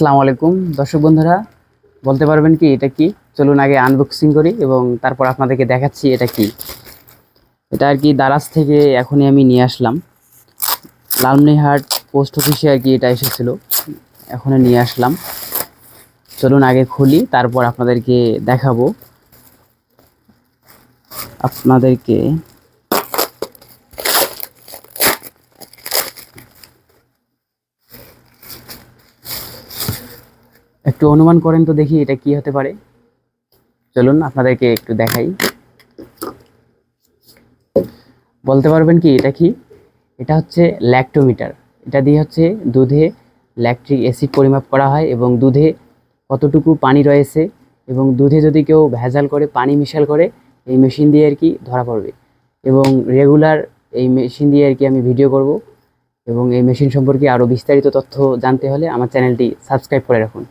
আসসালামু আলাইকুম। দর্শক বন্ধুরা, বলতে পারবেন কি, এটা কি? চলুন আগে আনবক্সিং করি এবং তারপর আপনাদেরকে দেখাচ্ছি এটা কি। এটা আর কি দারাজ থেকে এখনই আমি নিয়ে আসলাম। লালমনিহাট পোস্ট অফিসে আর কি এটা এসেছিল। এখনই নিয়ে আসলাম। চলুন আগে খুলি, তারপর আপনাদেরকে দেখাবো। আপনাদেরকে একটু অনুমান করেন তো দেখি এটা কি হতে পারে। চলুন আপনাদেরকে একটু দেখাই। বলতে পারবেন কি এটা কি? এটা হচ্ছে ল্যাক্টোমিটার এটা দিয়ে হচ্ছে দুধে ল্যাকট্রিক অ্যাসিড পরিমাপ করা হয় এবং দুধে কতটুকু পানি রয়েছে এবং দুধে যদি কেউ ভেজাল করে, পানি মিশাল করে, এই মেশিন দিয়ে আর কি ধরা পড়বে। এবং রেগুলার এই মেশিন দিয়ে আর কি আমি ভিডিও করব এবং এই মেশিন সম্পর্কে আরও বিস্তারিত তথ্য জানতে হলে আমার চ্যানেলটি সাবস্ক্রাইব করে রাখুন।